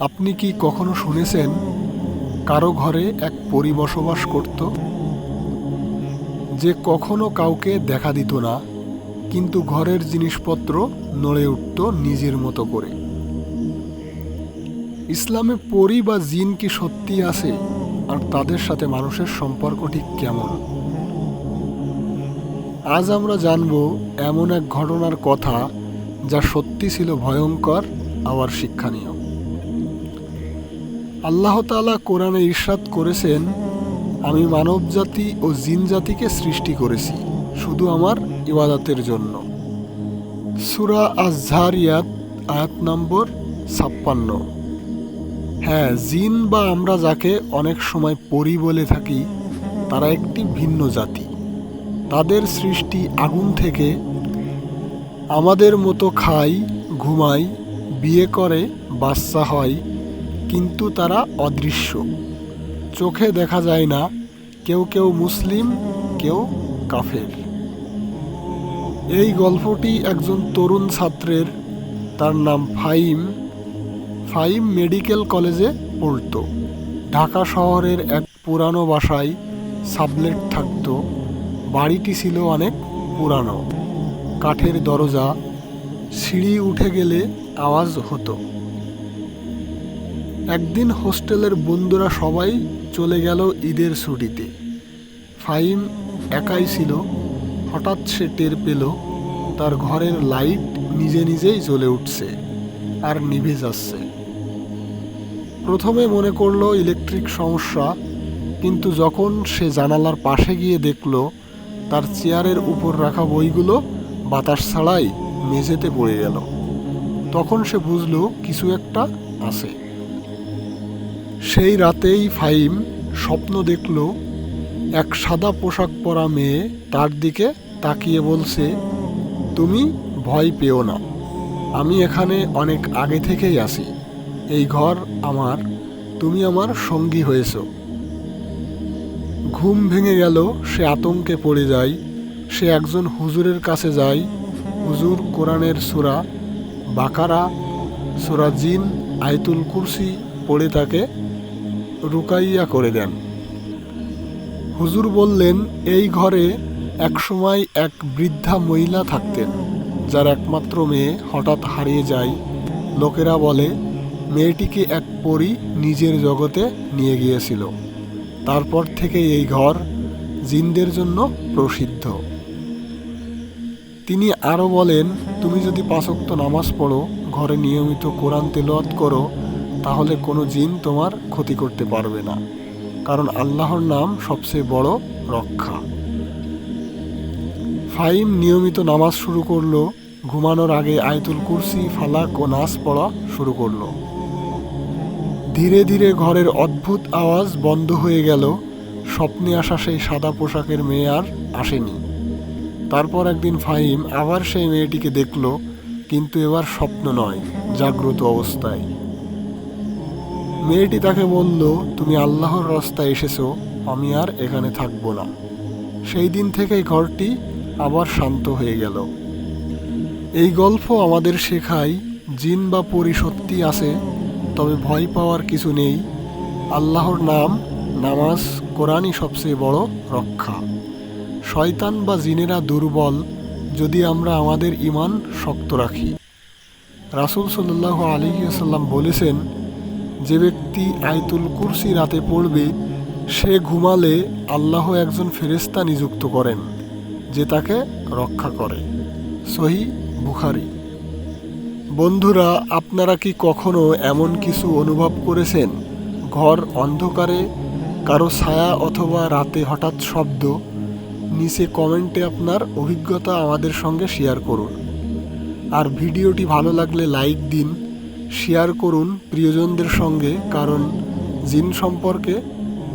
আপনি কি কখনো শুনেছেন কারও ঘরে এক পরি বসবাস করত? যে কখনো কাউকে দেখা দিত না, কিন্তু ঘরের জিনিসপত্র নড়ে উঠত নিজের মতো করে। ইসলামে পরি বা জিন কি সত্যি আছে? আর তাদের সাথে মানুষের সম্পর্ক ঠিক কেমন? আজ আমরা জানব এমন এক ঘটনার কথা যা সত্যি ছিল ভয়ঙ্কর আবার শিক্ষণীয় আল্লাহ তাআলা কোরআনে ইরশাদ করেছেন, আমি মানবজাতি ও জিন জাতিকে সৃষ্টি করেছি, শুধু আমার ইবাদতের জন্য। সুরা আজহারিয়াত আয়াত নম্বর ছাপ্পান্ন। হ্যাঁ জিন বা আমরা যাকে অনেক সময় পরি বলে থাকি, তারা একটি ভিন্ন জাতি। তাদের সৃষ্টি আগুন থেকে আমাদের মতো খায়, ঘুমায়, বিয়ে করে, বাচ্চা হয় কিন্তু তারা অদৃশ্য। চোখে দেখা যায় না, কেউ কেউ মুসলিম, কেউ কাফের। এই গল্পটি একজন তরুণ ছাত্রের, তার নাম ফাইম। ফাইম মেডিকেল কলেজে পড়তো। ঢাকা শহরের এক পুরানো বাসায় সাবলেট থাকতো। বাড়িটি ছিল অনেক পুরানো। কাঠের দরজা, সিঁড়ি উঠে গেলে আওয়াজ হতো। একদিন হোস্টেলের বন্ধুরা সবাই চলে গেল ঈদের ছুটিতে। ফাইম একাই ছিল। হঠাৎ সে টের পেল, তার ঘরের লাইট নিজে নিজেই জ্বলে উঠছে আর নিভে যাচ্ছে। প্রথমে মনে করল ইলেকট্রিক সমস্যা, কিন্তু যখন সে জানালার পাশে গিয়ে দেখল, তার চেয়ারের উপর রাখা বইগুলো বাতাস ছাড়াই মেঝেতে পড়ে গেল। তখন সে বুঝলো কিছু একটা আছে। সেই রাতেই ফাইম স্বপ্ন দেখল এক সাদা পোশাক পরা মেয়ে তার দিকে তাকিয়ে বলছে, তুমি ভয় পেও না। আমি এখানে অনেক আগে থেকেই আছি। এই ঘর আমার। তুমি আমার সঙ্গী হয়েছ। ঘুম ভেঙে গেল, সে আতঙ্কে পড়ে যায়। সে একজন হুজুরের কাছে যায়। হুজুর কোরআনের সুরা বাকারা, সুরা জিন, আয়তুল কুরসি পড়ে তাকে রুকাইয়া করে দেন। হুজুর বললেন, এই ঘরে একসময় এক বৃদ্ধা মহিলা থাকতেন, যার একমাত্র মেয়ে হঠাৎ হারিয়ে যায়। লোকেরা বলে, মেয়েটিকে এক পরী নিজের জগতে নিয়ে গিয়েছিল। তারপর থেকে এই ঘর জিনদের জন্য প্রসিদ্ধ। তিনি আরও বলেন, তুমি যদি পাঁচক্ত নামাজ পড়ো, ঘরে নিয়মিত কোরআন তেলাওয়াত করো তাহলে কোনো জিন তোমার ক্ষতি করতে পারবে না, কারণ আল্লাহর নাম সবচেয়ে বড় রক্ষা। ফাইম নিয়মিত নামাজ শুরু করল, ঘুমানোর আগে আয়তুল কুরসি, ফালাক ও নাচ পড়া শুরু করল। ধীরে ধীরে ঘরের অদ্ভুত আওয়াজ বন্ধ হয়ে গেল, স্বপ্নে আসা সেই সাদা পোশাকের মেয়ে আর আসেনি। তারপর একদিন ফাহিম আবার সেই মেয়েটিকে দেখল, কিন্তু এবার স্বপ্ন নয়, জাগ্রত অবস্থায়। মেয়েটি তাকে বলল, তুমি আল্লাহর রাস্তায় এসেছ, আমি আর এখানে থাকব না। সেই দিন থেকেই ঘরটি আবার শান্ত হয়ে গেল। এই গল্প আমাদের শেখায়, জিন বা পরি সত্যি আছে, তবে ভয় পাওয়ার কিছু নেই। আল্লাহর নাম, নামাজ, কোরআনই সবচেয়ে বড় রক্ষা। শয়তান বা জিনেরা দুর্বল, যদি আমরা আমাদের ইমান শক্ত রাখি। রাসুল সাল্লাহ আলিয়াল্লাম বলেছেন যে ব্যক্তি আয়তুল কুরসি রাতে পড়বে, সে ঘুমালে আল্লাহ একজন ফেরেস্তা নিযুক্ত করেন, যে তাকে রক্ষা করে। সহি বুখারি। বন্ধুরা, আপনারা কি কখনো এমন কিছু অনুভব করেছেন? ঘর অন্ধকারে, কারও ছায়া অথবা রাতে হঠাৎ শব্দ? নিচে কমেন্টে আপনার অভিজ্ঞতা আমাদের সঙ্গে শেয়ার করুন। আর ভিডিওটি ভালো লাগলে লাইক দিন শেয়ার করুন প্রিয়জনদের সঙ্গে, কারণ জিন সম্পর্কে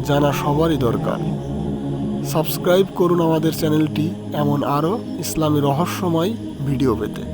জানা সবারই দরকার। সাবস্ক্রাইব করুন আমাদের চ্যানেলটি, এমন আরও ইসলামী রহস্যময় ভিডিও পেতে।